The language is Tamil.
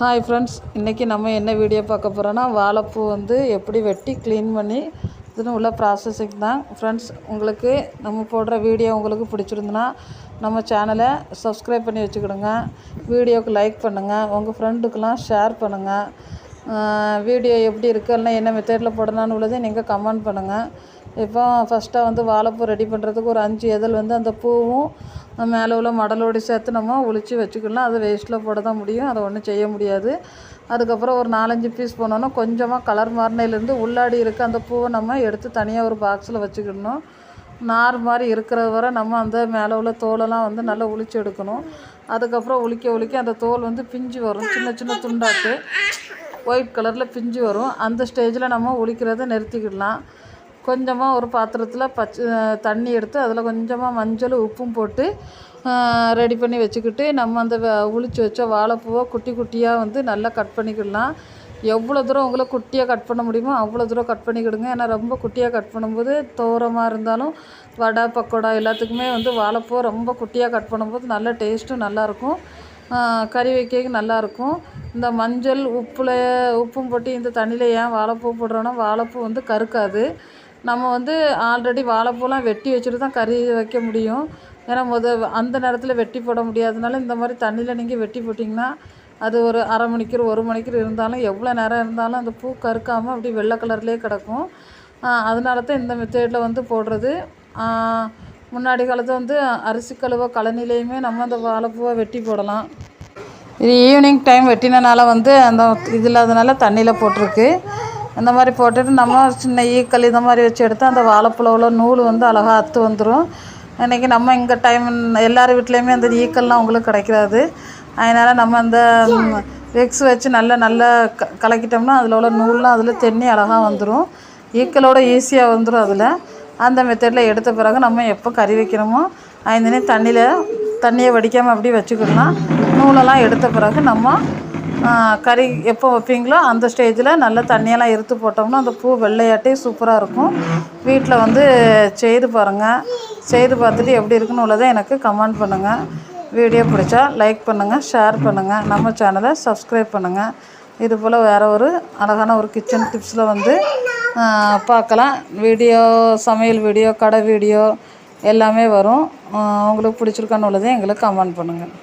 ஹாய் ஃப்ரெண்ட்ஸ் இன்றைக்கி நம்ம என்ன வீடியோ பார்க்க போகிறோன்னா வாழைப்பூ வந்து எப்படி வெட்டி க்ளீன் பண்ணி இதுன்னு உள்ள ப்ராசஸிங் தான். ஃப்ரெண்ட்ஸ் உங்களுக்கு நம்ம போடுற வீடியோ உங்களுக்கு பிடிச்சிருந்துன்னா நம்ம சேனலை சப்ஸ்கிரைப் பண்ணி வச்சுக்கிடுங்க. வீடியோவுக்கு லைக் பண்ணுங்கள் உங்கள் ஃப்ரெண்டுக்கெலாம் ஷேர் பண்ணுங்கள் வீடியோ எப்படி இருக்குது இல்லை என்ன மெத்தேடில் போடலான்னு உள்ளதை நீங்கள் கமெண்ட் பண்ணுங்கள் இப்போ ஃபஸ்ட்டாக வந்து வாழைப்பூ ரெடி பண்ணுறதுக்கு ஒரு அஞ்சு இதழ் வந்து அந்த பூவும் மேலே உள்ள மடலோடு சேர்த்து நம்ம ஒழிச்சு வச்சுக்கலாம். அது வேஸ்ட்டில் போட தான் முடியும். அதை ஒன்றும் செய்ய முடியாது. அதுக்கப்புறம் ஒரு நாலஞ்சு பீஸ் போனோன்னா கொஞ்சமாக கலர் மாறினையிலேருந்து உள்ளாடி இருக்க அந்த பூவை நம்ம எடுத்து தனியாக ஒரு பாக்ஸில் வச்சுக்கிடணும். நார் மாதிரி இருக்கிற வரை நம்ம அந்த மேலே உள்ள தோலெல்லாம் வந்து நல்லா உளிச்சு எடுக்கணும். அதுக்கப்புறம் உளிக்க உளிக்க அந்த தோல் வந்து பிஞ்சு வரும். சின்ன சின்ன துண்டாட்டு. ஒயிட் கலரில் பிஞ்சு வரும். அந்த ஸ்டேஜில் நம்ம உளிக்கிறத நிறுத்திக்கிடலாம். கொஞ்சமாக ஒரு பாத்திரத்தில் பச்சை தண்ணி எடுத்து அதில் கொஞ்சமாக மஞ்சள் உப்பும் போட்டு ரெடி பண்ணி வச்சுக்கிட்டு நம்ம அந்த உளிச்சு வச்ச வாழைப்பூவை குட்டி குட்டியாக வந்து நல்லா கட் பண்ணிக்கிடலாம். எவ்வளோ தூரம் உங்களை குட்டியாக கட் பண்ண முடியுமோ அவ்வளோ தூரம் கட் பண்ணிக்கிடுங்க. ஏன்னா ரொம்ப குட்டியாக கட் பண்ணும்போது தோரமாக இருந்தாலும் வடை பக்கோடா எல்லாத்துக்குமே வந்து வாழைப்பூ ரொம்ப குட்டியாக கட் பண்ணும்போது நல்ல டேஸ்ட்டும் நல்லாயிருக்கும் கறி வைக்க நல்லாயிருக்கும் இந்த மஞ்சள் உப்பில் உப்பும் போட்டு இந்த தண்ணியில் ஏன் வாழைப்பூ போடுறோன்னா வாழைப்பூ வந்து கருக்காது. நம்ம வந்து ஆல்ரெடி வாழைப்பூலாம் வெட்டி வச்சுட்டு தான் கறி வைக்க முடியும். ஏன்னா முத அந்த நேரத்தில் வெட்டி போட முடியாதனால இந்த மாதிரி தண்ணியில் நீங்கள் வெட்டி போட்டிங்கன்னா அது ஒரு அரை மணிக்கூர் ஒரு மணிக்கூர் இருந்தாலும் எவ்வளோ நேரம் இருந்தாலும் அந்த பூ கருக்காமல் அப்படி வெள்ளை கலர்லேயே கிடக்கும். அதனால தான் இந்த மெத்தேடில் வந்து போடுறது. முன்னாடி காலத்தில் வந்து அரிசி கழுவ கழனிலையுமே நம்ம அந்த வாழைப்பூவை வெட்டி போடலாம். இது ஈவினிங் டைம் வெட்டினனால வந்து அந்த இது இல்லாதனால தண்ணியில் போட்டிருக்கு. இந்த மாதிரி போட்டுட்டு நம்ம சின்ன ஈக்கல் இந்த மாதிரி வச்சு எடுத்து அந்த வாழைப்பழவில் நூல் வந்து அழகாக அத்து வந்துடும் இன்றைக்கி நம்ம இங்கே டைம் எல்லார் வீட்லேயுமே அந்த ஈக்கல்லாம் உங்களுக்கு கிடைக்காது. அதனால் நம்ம அந்த விக்ஸ் வச்சு நல்லா நல்லா க கலக்கிட்டோம்னா அதில் உள்ள நூல்லாம் அதில் தென்னி அழகாக வந்துடும் ஈக்கலோட ஈஸியாக வந்துடும் அதில். அந்த மெத்தடில் எடுத்த பிறகு நம்ம எப்போ கறி வைக்கிறோமோ ஐந்து தண்ணியில் தண்ணியை வடிக்காமல் அப்படியே வச்சுக்கிடலாம் நூலெல்லாம் எடுத்த பிறகு நம்ம கறி எப்போ வைப்பீங்களோ அந்த ஸ்டேஜில் நல்லா தண்ணியெல்லாம் இறுத்து போட்டோம்னா அந்த பூ வெள்ளையாட்டே சூப்பராக இருக்கும். வீட்டில் வந்து செய்து பாருங்கள் செய்து பார்த்துட்டு எப்படி இருக்குன்னு உள்ளதை எனக்கு கமெண்ட் பண்ணுங்கள் வீடியோ பிடிச்சா லைக் பண்ணுங்கள் ஷேர் பண்ணுங்கள் நம்ம சேனலை சப்ஸ்கிரைப் பண்ணுங்கள் இது போல் வேறு ஒரு அழகான ஒரு கிச்சன் டிப்ஸில் வந்து பார்க்கலாம். வீடியோ சமையல் வீடியோ கடை வீடியோ எல்லாமே வரும். உங்களுக்கு பிடிச்சிருக்கான்னு உள்ளதையும் எங்களுக்கு கமெண்ட் பண்ணுங்கள்